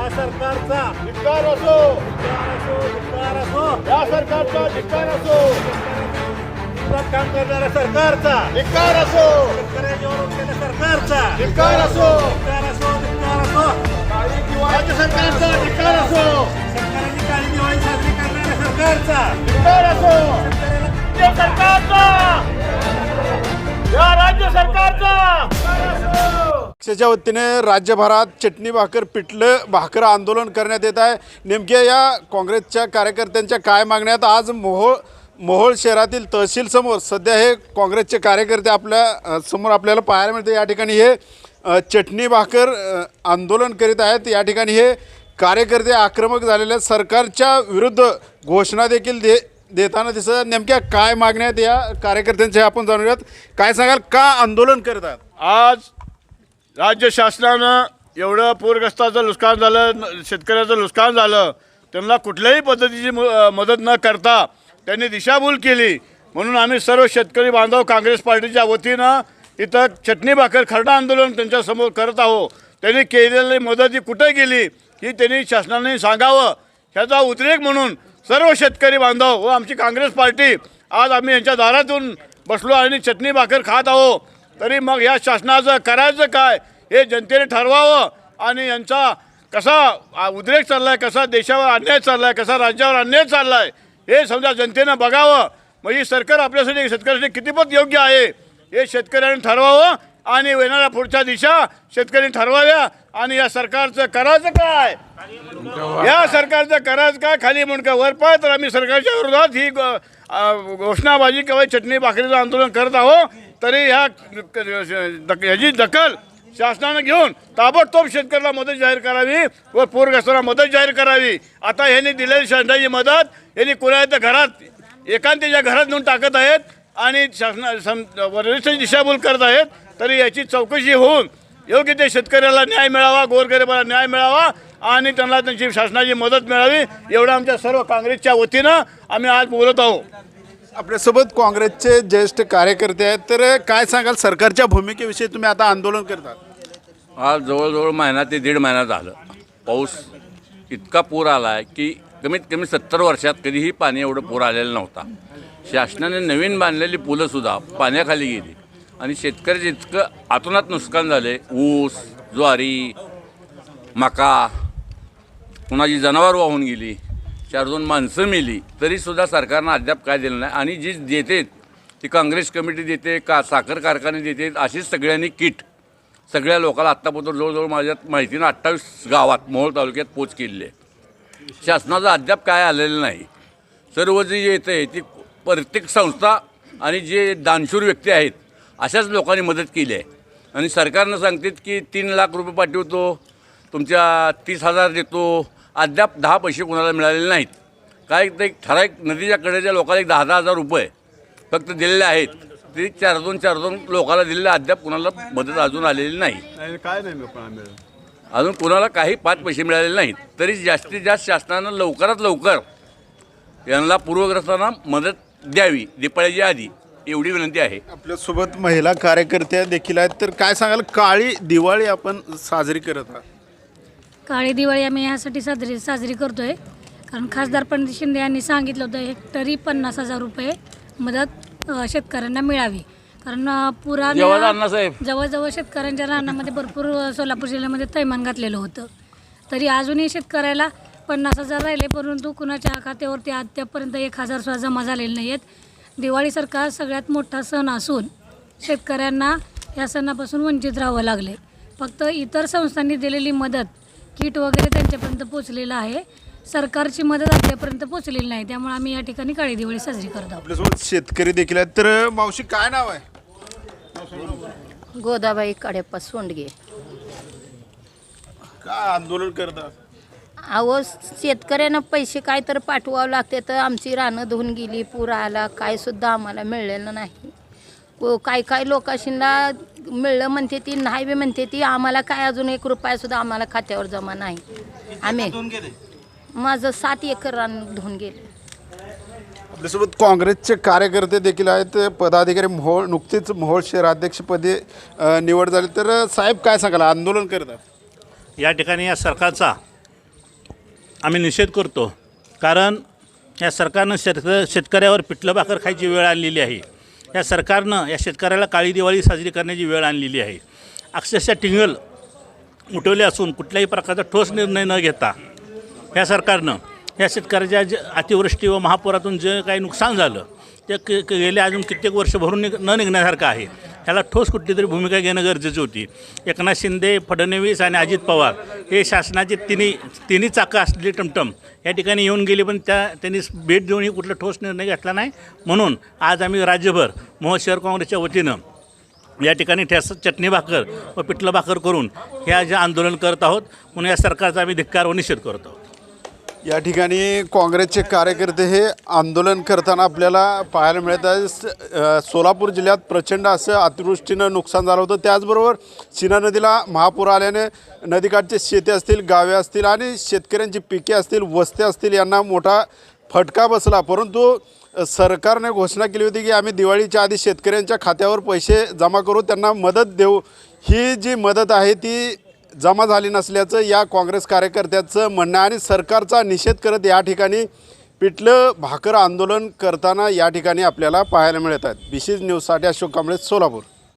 या सरकारचा. धिक्कार असो. धिक्कार असो. या सरकारचा धिक्कार असो. काम करणाऱ्या सरकारचा. धिक्कार असो. शेतकऱ्याच्यावर उठलेल्या सरकारचा. धिक्कार असो. धिक्कार असो धिक्कार असो. राज्य सरकारचा धिक्कार असो. शेतकऱ्यांची काळी दिवाळी साजरी करणाऱ्या सरकारचा. धिक्कार असो. सरकारचा. त्याच्या वतीने राज्यभरात चटणी भाकर पिठलं भाकर आंदोलन करण्यात येत आहे. नेमक्या या काँग्रेसच्या कार्यकर्त्यांच्या काय मागण्यात आज मोहोळ मोहोळ शहरातील तहसीलसमोर सध्या हे काँग्रेसचे कार्यकर्ते आपल्यासमोर आपल्याला पाहायला मिळते. या ठिकाणी हे चटणी भाकर आंदोलन करीत आहेत. या ठिकाणी हे कार्यकर्ते आक्रमक झालेल्या सरकारच्या विरुद्ध घोषणा देखील दे देताना दिसत आहेत. नेमक्या काय मागण्यात या कार्यकर्त्यांच्या आपण जाणूयात काय सांगाल? का आंदोलन करत आहात? आज राज्य शासनानं एवढं पूरग्रस्ताचं नुकसान झालं शेतकऱ्याचं नुकसान झालं त्यांना कुठल्याही पद्धतीची म- मदत न करता त्यांनी दिशाभूल केली. म्हणून आम्ही सर्व शेतकरी बांधव काँग्रेस पार्टीच्या वतीनं इथं चटणी भाकर खरडा आंदोलन त्यांच्यासमोर करत आहो त्यांनी केलेली मदत ही कुठे गेली ही त्यांनी शासनाने सांगावं ह्याचा उद्रेक म्हणून सर्व शेतकरी बांधव व आमची काँग्रेस पार्टी आज आम्ही यांच्या दारातून बसलो आणि चटणी भाकर खात आहोत. तरी मग या शासनाचं करायचं काय हे जनतेने ठरवावं आणि यांचा कसा उद्रेक चालला आहे कसा देशावर अन्याय चालला आहे कसा राज्यावर अन्याय चालला आहे हे समजा जनतेनं बघावं. मग ही सरकार आपल्यासाठी शेतकऱ्यासाठी कितीपत योग्य आहे हे शेतकऱ्यांनी ठरवावं. आणि येणाऱ्या पुढच्या दिशा शेतकरी ठरवाव्या. आणि या सरकारचं करायचं काय? या सरकारचं करायचं काय? खाली मुंडकं वर पाय तर आम्ही सरकारच्या विरोधात ही ग- घोषणाबाजी किंवा चटणी भाकरीचं आंदोलन करत आहोत. तरी ह्या ह्याची दखल शासनानं घेऊन ताबडतोब शेतकऱ्याला मदत जाहीर करावी व पूरग्रस्तांना मदत जाहीर करावी. आता ह्यांनी दिलेली शासनाची मदत यांनी कुणाच्या घरात एकांतीच्या घरात नेऊन टाकत आहेत आणि शासना सम वरिष्ठ दिशाभूल करत आहेत. तरी याची चौकशी होऊन योग्य ते शेतकऱ्याला न्याय मिळावा गोरगरिबाला न्याय मिळावा आणि त्यांना त्यांची शासनाची मदत मिळावी एवढं आमच्या सर्व काँग्रेसच्या वतीनं आम्ही आज बोलत आहोत. आपल्यासोबत काँग्रेसचे ज्येष्ठ कार्यकर्ते आहेत. तर काय सांगाल सरकारच्या भूमिकेविषयी तुम्ही आता आंदोलन करतात? आज जवळजवळ महिना ते दीड महिना झालं. पाऊस इतका पूर आला आहे की कमीत कमी सत्तर वर्षात कधीही पाणी एवढं पूर आलेलं नव्हता. शासनाने नवीन बांधलेली पुलंसुद्धा पाण्याखाली गेली. आणि शेतकऱ्याचे इतकं आतोनात नुकसान झाले ऊस ज्वारी मका कुणाची जनावर वाहून गेली चार दोन माणसं मेली तरीसुद्धा सरकारनं अद्याप काय दिलं नाही. आणि जी देते ती काँग्रेस कमिटी देते का साखर कारखाने देते अशीच सगळ्यांनी किट. सगळ्या लोकांना आत्तापर्यंत जवळजवळ माझ्या माहितीनं अठ्ठावीस गावात मोहोळ तालुक्यात पोच केलेली आहे. शासनाचं अद्याप काय आलेलं नाही. सर्व जे येतं आहे ती प्रत्येक संस्था आणि जे दानशूर व्यक्ती आहेत अशाच लोकांनी मदत केली आहे. आणि सरकारनं सांगतात की तीन लाख रुपये पाठवतो तुमच्या तीस हजार देतो. अद्याप दहा पैसे कोणाला मिळालेले नाहीत. काय ते एक ठराविक नदीच्या कडेच्या लोकांना एक दहा दहा हजार रुपये फक्त दिलेले आहेत. ते चार दोन चार दोन लोकांना दिलेले अद्याप कुणाला मदत अजून आलेली नाही. काय नाही अजून कोणाला काही पाच पैसे मिळालेले नाहीत. तरी जास्तीत जास्त शासनानं लवकरात लवकर यांना पूर्वग्रस्तांना मदत द्यावी दिपाळीच्या आधी. एवढी विनंती आहे. आपल्यासोबत महिला कार्यकर्त्या देखील आहेत. तर काय सांगाल काळी दिवाळी आपण साजरी करत आहात? काळी दिवाळी आम्ही यासाठी साजरी साजरी करतो आहे कारण खासदार पंडित शिंदे यांनी सांगितलं होतं हेक्टरी पन्नास हजार रुपये मदत अ, शेतकऱ्यांना मिळावी. कारण अ, जेव्हा पुराने अण्णासाहेब जवळजवळ शेतकऱ्यांच्या रानामध्ये भरपूर अ, सोलापूर जिल्ह्यामध्ये थैमान घातलेलं होतं. तरी अजूनही शेतकऱ्याला पन्नास हजार राहिले परंतु कुणाच्या खात्यावरती अद्यापर्यंत एक हजार सुद्धा जमा झालेले नाही आहेत दिवाळीसारखा सगळ्यात मोठा सण असून शेतकऱ्यांना या सणापासून वंचित राहावं लागले फक्त इतर संस्थांनी दिलेली मदत किट वगैरे त्यांच्यापर्यंत पोचलेलं आहे. सरकारची मदत आपल्यापर्यंत पोचलेली नाही. त्यामुळे आम्ही या ठिकाणी काळी दिवाळी साजरी करत आहोत. आपल्यासोबत शेतकरी देखील आहेत. तर मावशी काय नाव आहे? गोदाबाई कडेप्पा सोंडगे. काय आंदोलन करत आहात? अहो शेतकऱ्यांना पैसे काय तर पाठवावं लागते तर आमची रानं धुवून गेली पूर आला काय सुद्धा आम्हाला मिळलेलं नाही. व काय काय लोकांशीला मिळलं म्हणते ती नाही बी म्हणते ती आम्हाला काय अजून एक रुपया सुद्धा आम्हाला खात्यावर जमा नाही. आम्ही माझं सात एकर रान धुवून गेले. आपल्यासोबत काँग्रेसचे कार्यकर्ते देखील आहेत पदाधिकारी मोहोळ नुकतीच मोहोळ शहराध्यक्षपदी अ, निवड झाली. तर साहेब काय सांगाल? आंदोलन करत आहात या ठिकाणी या सरकारचा आम्ही निषेध करतो. कारण या सरकारनं शेतक शेतकऱ्यावर पिठलं भाकर खायची वेळ आणलेली आहे. या सरकारनं या शेतकऱ्याला काळी दिवाळी साजरी करण्याची वेळ आणलेली आहे. अक्षरशः टिंगल उठवले असून कुठल्याही प्रकारचा ठोस निर्णय न घेता या सरकारनं या शेतकऱ्याच्या जे अतिवृष्टी व महापुरातून जे काही नुकसान झालं ते क गेले अजून कित्येक वर्ष भरून निघ न निघण्यासारखं आहे. ह्याला ठोस कुठली तरी भूमिका घेणं गरजेची होती. एकनाथ शिंदे फडणवीस आणि अजित पवार हे शासनाचे तिन्ही तिन्ही चाकं असलेली टमटम या ठिकाणी येऊन गेली पण त्या त्यांनी भेट देऊनही कुठला ठोस निर्णय घेतला नाही. म्हणून आज आम्ही राज्यभर मोहोळ शहर काँग्रेसच्या वतीनं या ठिकाणी ठेस चटणी भाकर व पिठलं भाकर करून हे जे आंदोलन करत आहोत म्हणून या सरकारचा आम्ही धिक्कार व निषेध करत आहोत. या ठिकाणी काँग्रेसचे कार्यकर्ते हे आंदोलन करताना आपल्याला पाहायला मिळत आहे. स- सोलापूर जिल्ह्यात प्रचंड असं अतिवृष्टीनं नुकसान झालं होतं. त्याचबरोबर सीना नदीला महापूर आल्याने नदीकाठचे शेती असतील गावे असतील आणि शेतकऱ्यांची पिके असतील वस्त्या असतील यांना मोठा फटका बसला. परंतु सरकारने घोषणा केली होती की आम्ही दिवाळीच्या आधी शेतकऱ्यांच्या खात्यावर पैसे जमा करू त्यांना मदत देऊ. ही जी मदत आहे ती जमा झाली नसल्याचं या काँग्रेस कार्यकर्त्याचं म्हणणं आणि सरकारचा निषेध करत या ठिकाणी पिठलं भाकर आंदोलन करताना या ठिकाणी आपल्याला पाहायला मिळत आहेत. बी सी न्यूजसाठी अशोक कांबळे सोलापूर.